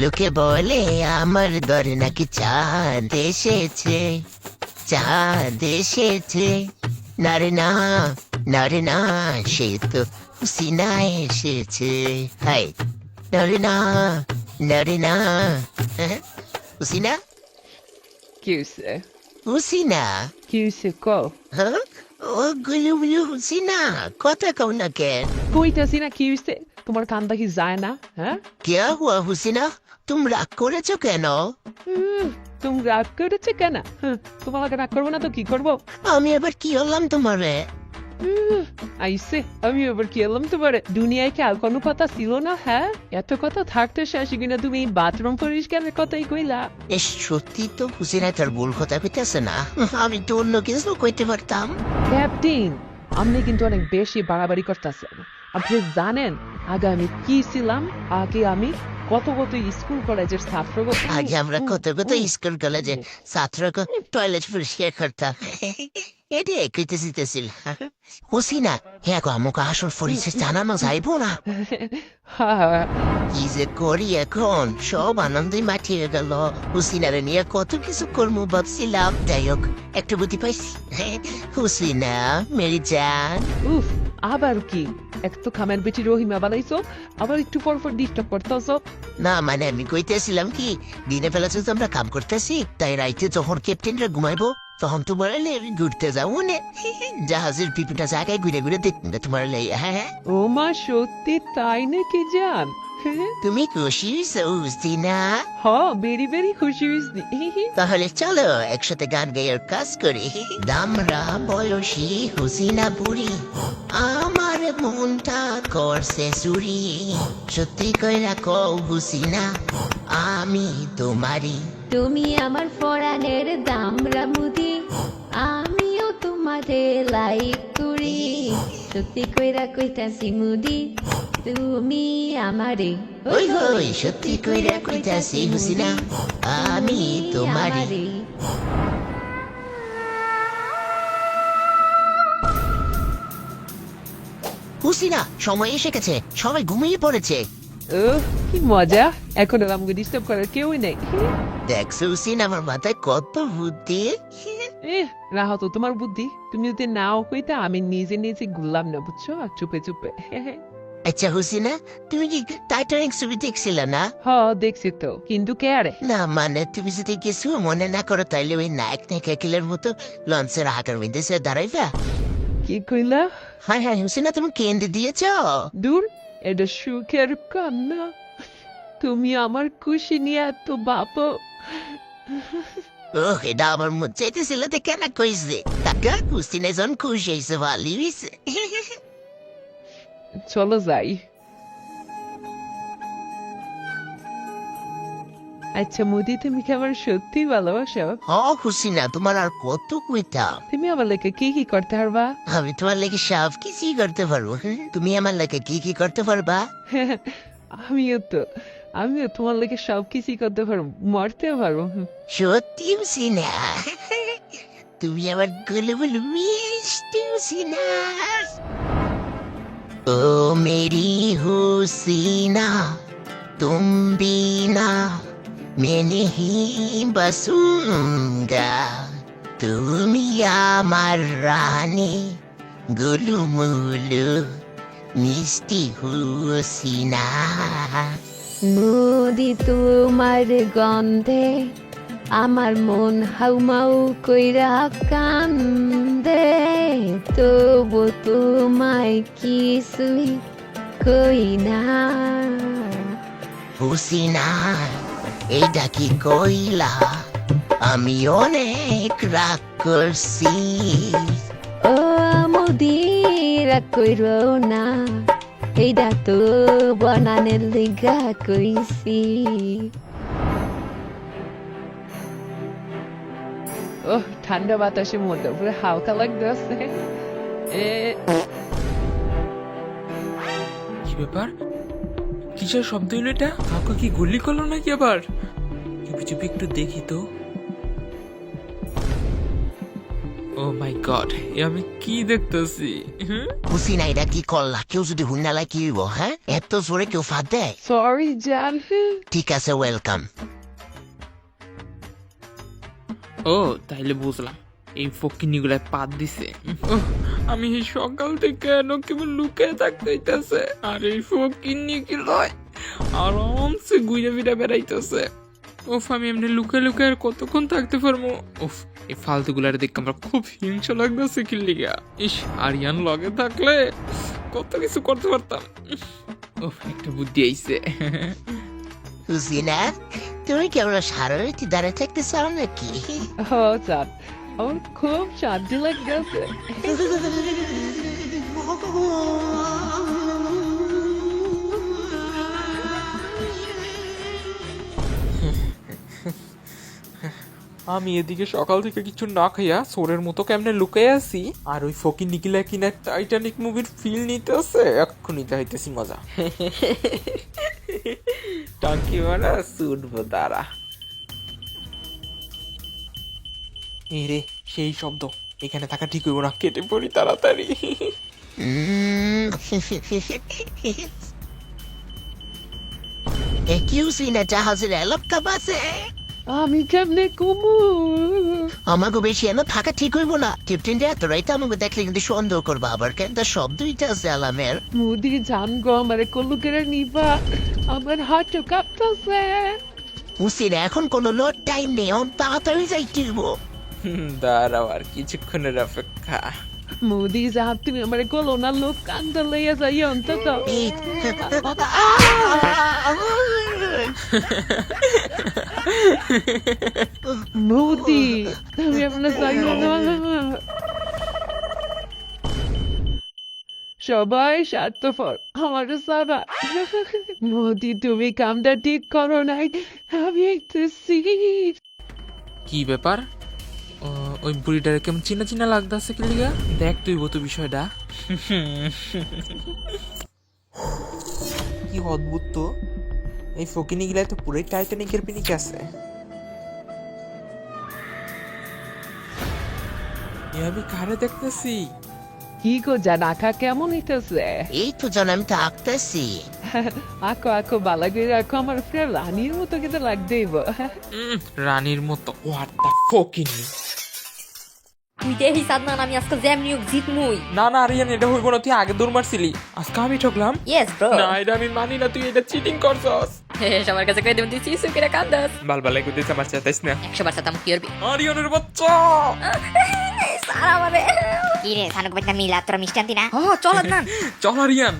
লোকে বলে, আমার ঘরে নাকি চাঁদ এসেছে চাঁদ এসেছে। না রে না না রে না, সে তো হুসিনা এসেছে। হাই হুসিনা কি হয়েছে হুসিনা কি হয়েছে কও হ্যাঁ ও গুলু গুলু হুসিনা কথা কও না কেন কইতাছি না কি হয়েছে তোমার কান্দা কি যায় না হ্যাঁ কে হুয়া হুসিনা তুমি রাগ করেছ কেন তুমি রাগ করেছে কেন তোমার রাগ করব না তো কি করব আমি এবার কি হলাম তোমারে আইসে আমি এবার কি এলাম তোমার দুনিয়ায় কি আর কোনো কথা ছিল না হ্যাঁ এত কথা থাকতে শেষ কিনা তুমি বাথরুম পরিষ্কারের কথাই কইলা এ সত্যি তো তার ভুল কথা কইতেছে না আমি তো অন্য কিছু কইতে পারতাম ক্যাপ্টেন আপনি কিন্তু অনেক বেশি বাড়াবাড়ি করতেছেন আপনি জানেন আগে আমি কি ছিলাম আগে আমি কত কত স্কুল কলেজের ছাত্র আগে আমরা কত কত স্কুল কলেজে ছাত্র টয়লেট পরিষ্কার করতাম এটি গো আমাকে আসল জানা না যাইবো না কি যে করি এখন সব আনন্দই মাঠিয়ে গেল হুসিনারে নিয়ে কত কিছু কর্ম ভাবছিলাম যাই হোক একটু বুদ্ধি পাইছি হুসিনা মেরি জান উফ আবার কি এক তো খামের বেটি রহিমা বানাইছো আবার একটু পর পর ডিস্টার্ব করতেছো। না মানে আমি কইতেছিলাম কি দিনে বেলা তো আমরা কাম করতেছি তাই রাইতে যখন ক্যাপ্টেনরা ঘুমাইবো তখন তোমার লে ঘুরতে যাব নে। জাহাজের বিভিন্ন জায়গায় ঘুরে ঘুরে দেখবে তোমার হ্যাঁ হ্যাঁ। ও মা সত্যি তাই নাকি জান? তুমি খুশি হয়েছো বুঝতি না হ বেরি বেরি খুশি হয়েছি। তাহলে চলো একসাথে গান গাইয়ার কাজ করি। দামরা বয়সী হুসিনা বুড়ি আমার মনটা করছে চুরি। সত্যি কইরা কও হুসিনা আমি তোমারই। তুমি আমার ফরানের দামরা মুদি আমিও তোমারে লাইক করি। সত্যি কইরা কইতাছি মুদি তুমি আমারে ওই হই সত্যি কইরা কইতাছি হুসিনা। আমি আমারে। হুসিনা সময় এসে গেছে। সবাই ঘুমিয়ে পড়েছে। ও কি মজা। এখন আর আমাকে ডিস্টার্ব করার কেউই নেই। দেখছ হুসিনা আমার মাথায় কত বুদ্ধি? এ রাহা তো তোমার বুদ্ধি। তুমি যদি নাও কইতা আমি নিজে নিজে ঘুরলাম না বুঝছ? চুপে চুপে। আচ্ছা হুসিনা তুমি কি টাইটানিক ছবি দেখছিলে না? হ দেখছি তো কিন্তু কে আরে না মানে তুমি যদি কিছু মনে না করো তাইলে ওই নায়ক নায়িকাকিলের মতো লঞ্চের আকার মধ্যে সে দাঁড়াইবা। কি কইলা? হ্যাঁ হ্যাঁ হুসিনা তুমি কেন্দ্রে দিয়েছ? দূর এটা সুখের কান্না। তুমি আমার খুশি নিয়ে এত বাপ। ও এটা আমার মন চাইতেছিল তো কেন কইছে। টাকা হুসিনা যখন খুশি হয়েছে ভালোই হয়েছে চলো যাই আচ্ছা মোদি তুমি কি আমার সত্যি ভালোবাসো? হ হুসিনা তোমার আর কত কইতাম তুমি আমার কি কি করতে পারবা? আমি তোমার সব কিছুই করতে পারব। হ্যাঁ? তুমি আমার কি কি করতে পারবা? আমিও তো আমিও তোমার লেগে সব কিছুই করতে পারব মরতে পারব। সত্যি হুসিনা তুমি আমারগুলো গুলো মিষ্টি হুসিনা ও মেরি হুসিনা তুম বিনা मैं नहीं बसूंगा তুমি আমার রানী গুলুমুলু মিষ্টি হুসিনা নদী তোমার গন্ধে আমার মন হাউমাউ কইরা কান্দে তবু তোমায় কিছুই কই না হুসিনা এটা কি কইলা আমি অনেক রাগ করছি ও মুদিরা কইর না এইটা তো বনানের লিগা কইছি ও ঠান্ডা বাতাসে মধ্যে পুরো হালকা লাগতেছে এ কি ব্যাপার? কিসের শব্দ হলো এটা? কাউকে কি গুলি করল নাকি আবার? চুপি চুপি একটু দেখি তো। ও মাই গড এ আমি কি দেখতেছি? হুম? হুসিনা এটা কি করলা? কেউ যদি হুন্নালাই কি হ্যাঁ? এত জোরে কেউ ফাঁদ দেয়? সরি জান। ঠিক আছে ওয়েলকাম ও, তাইলে বুঝলাম। এই ফকিনিগুলায় পাত দিছে। আমি সকাল থেকে কেন কেবল লুকিয়ে থাকতে হইতাছে? আর এই ফকিনি কি লয়? আরামসে ঘুরে ফিরে বেড়াইতেছে। ওফ আমি এমনি লুকে লুকিয়ে আর কতক্ষণ থাকতে পারব? উফ, এই ফালতুগুলার দেখে আমার খুব হিংসা লাগতেছে কি লিগা। ইস, আরিয়ান লগে থাকলে কত কিছু করতে পারতাম। উফ একটা বুদ্ধি আইছে। হুসিনা তুমি কেমন সারারাতি দাঁড়িয়ে থাকতে চাও নাকি ও আমার খুব শান্তি লাগতেছে আমি এদিকে সকাল থেকে কিছু না খাইয়া সোরের মতো কেমনে লুকাই আছি? আর ওই ফকি নিকিলা কিনা টাইটানিক মুভির ফিল নিতে নিতেছে? এক্ষুনি চাইতেছি মজা। টাঙ্কি মারা ছুটবো তারা এই রে সেই শব্দ। এখানে থাকা ঠিক হইব না। কেটে পড়ি তাড়াতাড়ি। হুসিনা জাহাজের এলাকা বাসে আমি কেমনে কুমু? আমাকে বেশি এনে থাকা ঠিক হইব না। ক্যাপ্টেন এত রাইতে আমাকে দেখলে কিন্তু সন্দেহ করব। আবার কেন? তার শব্দইটা আছে আলামের। মুদি আমার নিবা। আমার হাত কাঁপতেছে। হুসিনা এখন কোনো লোড টাইম নেই অন তাড়াতাড়ি যাইতে হইব দাঁড়াও আর কিছুক্ষণের অপেক্ষা। মুদি জান তুমি আমার কলো না লোক কান্দা লইয়া যাই অন্তত। মুদি তুমি আপনার যাইও না। সবাই স্বার্থপর আমার সারা। মোদি তুমি কামটা ঠিক করো নাই আমি একতেছি কি ব্যাপার? ও, ওই বুড়িটার কেমন চিনা চিনা লাগতেছে কি লিগা? দেখ তুই তো বিষয়টা। কি অদ্ভুত তো। এই ফকিনি গিলায় তো পুরোই টাইটানিকের পিনিক আছে। আমি কারে দেখতেছি? কি গো জান আঁকা কেমন হইতেছে এই তো জান আমি তো আঁকতেছি আঁকো আঁকো বালা করে রাখো আমার ফ্রেন্ড রানীর মতো কিন্তু লাগতেইব উম, রানীর মতো হোয়াট দা ফকিনি তুই আমি আজকে জ্যাম নিয়োগ জিতমুই না না আরিয়ান এটা হইব না তুই আগে দৌড় মারছিলি আজকে আমি ঠকলাম ইয়েস ব্রো না এটা আমি মানি না তুই এটা চিটিং করছস সবার কাছে কই দেবেন তুই করে কান্দাস বাল বালাই আমার চাইতাইস না একশো বার সাথে কি করবি আরিয়ানের বাচ্চা সারা আমারে কি রে সানুক বাচ্চা মিলা তোরা মিষ্টি আনতি না ও চল আদনান চল আরিয়ান